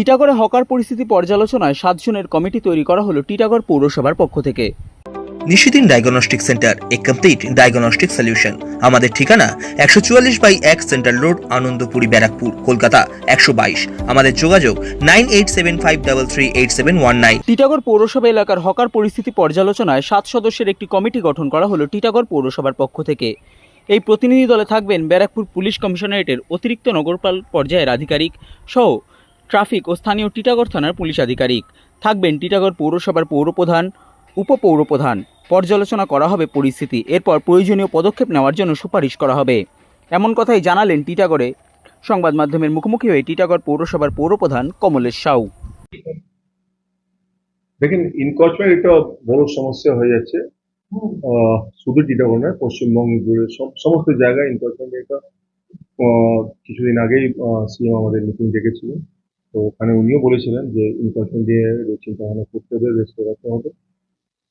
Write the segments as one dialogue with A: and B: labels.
A: টিটাগড়ে hawker পরিস্থিতি পর্যালোচনায় সাতজনের committee তৈরি করা হলো টিটাগড় পৌরসভার পক্ষ থেকে।
B: Nishidin diagnostic centre a complete diagnostic solution. আমাদের ঠিকানা একশো চুয়াল্লিশ বাই এক সেন্ট্রাল রোড আনন্দপুরি ব্যারাকপুর কলকাতা একশো বাইশ। আমাদের যোগাযোগ nine eight seven five double three eight seven one nine.
A: Titagarh পৌরসভা এলাকার হকার পরিস্থিতি পর্যালোচনায় সাত সদস্যের একটি কমিটি গঠন করা হলো টিটাগড় পৌরসভার পক্ষ থেকে। এই প্রতিনিধি দলে থাকবেন ব্যারাকপুর পুলিশ কমিশনারেটের অতিরিক্ত নগরপাল পর্যায়ের আধিকারিক সহ ট্রাফিক ও স্থানীয় টিটাগড় থানার পুলিশ আধিকারিক। থাকবেন টিটাগড় পৌরসভার পৌরপ্রধান, উপপৌরপ্রধান। পর্যালোচনা করা হবে পরিস্থিতি। এরপর প্রয়োজনীয় পদক্ষেপ নেওয়ার জন্য সুপারিশ করা হবে। এমন কথাই জানালেন টিটাগড়ে। সংবাদ মাধ্যমের মুখোমুখি হয়ে টিটাগড় পৌরসভার পৌরপ্রধান কমলেশ সাউ।
C: দেখেন ইনকর্পোরেট এটা বড় সমস্যা হয়ে যাচ্ছে। শুধু টিটাগড় নয় পশ্চিমবঙ্গ জুড়ে সমস্ত জায়গায় ইনকর্পোরেট এটা কিছুদিন আগেই সিএম আমাদের মিটিং ডেকেছিলেন। তো ওখানে উনিও বলেছিলেন যে ইনকর্পোরেট দিয়ে চিন্তা ভাবনা করতে হবে রেস্ট করাতে হবে।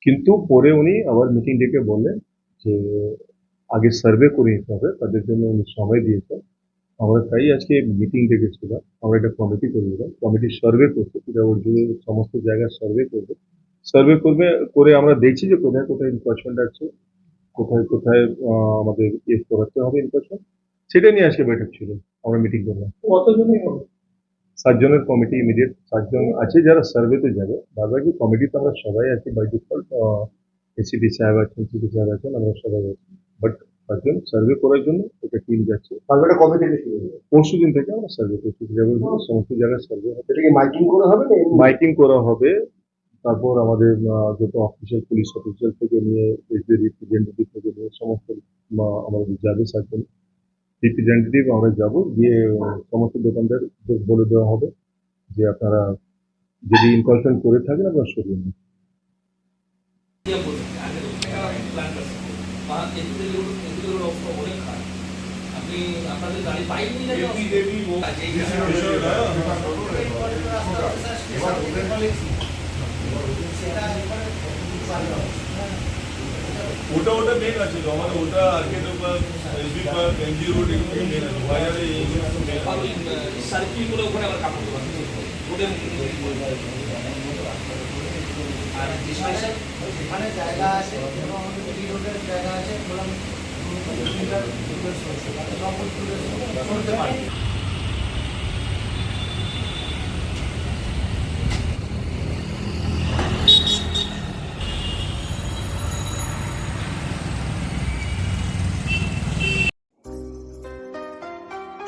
C: কিন্তু পরে উনি আবার মিটিং ডেকে বললেন যে, আগে সার্ভে করে নিতে হবে, তাদের জন্য উনি সময় দিয়েছেন। আমরা তাই আজকে মিটিং ডেকেছিলাম, আমরা একটা কমিটি করে দিলাম কমিটি সার্ভে করছে টিটাগড় জুড়ে সমস্ত জায়গায় সার্ভে করবে। সার্ভে করবে, করে আমরা দেখছি যে কোথায় কোথায় ইনফরমেন্ট আছে, কোথায় কোথায় আমাদের ইয়ে করাতে হবে ইনফরমেন্ট সেটা নিয়ে আজকে বৈঠক ছিল, আমরা মিটিং করলাম।
D: কতজনই
C: সাতজনের কমিটি ইমিডিয়েট সাতজন আছে যারা সার্ভেতে যাবে। বাদবাকি কমিটি তো আমরা সবাই আছি বাই ডিফল্ট এসিপি সাহেব আছেন সিপি সাহেব আছেন আমরা সবাই আছি। বাট সাতজন সার্ভে করার জন্য একটা টিম যাচ্ছে।
D: সার্ভেটা কবে থেকে শুরু হবে?
C: পরশু দিন থেকে আমরা সার্ভে করছি। সমস্ত জায়গায় সার্ভে হবে
D: মাইকিং করে হবে
C: মাইকিং করা হবে। তারপর আমাদের যত অফিসিয়াল পুলিশ অফিসিয়াল থেকে নিয়ে এসডি রিপ্রেজেন্টেটিভ থেকে নিয়ে সমস্ত আমাদের যাবে সার্জন। রিপ্রেজেন্টেটিভ আমরা যাব, গিয়ে, সমস্ত দোকানদার বলে দেওয়া হবে যে আপনারা যদি ইনকলশন করে থাকেন, আপনারা সরিয়ে নিন।
E: ওটা ওটা মেন আছে তো আমাদের ওটা আর্কেডের পার এসবি পার্ক এনজি রোড এগুলো মেন আছে বাজারে মেন আছে
F: ওখানে আবার কাপড় দোকান ওদের আর
G: সেখানে জায়গা আছে এবং আমাদের টি রোডের জায়গা আছে বললাম মানে সব পারে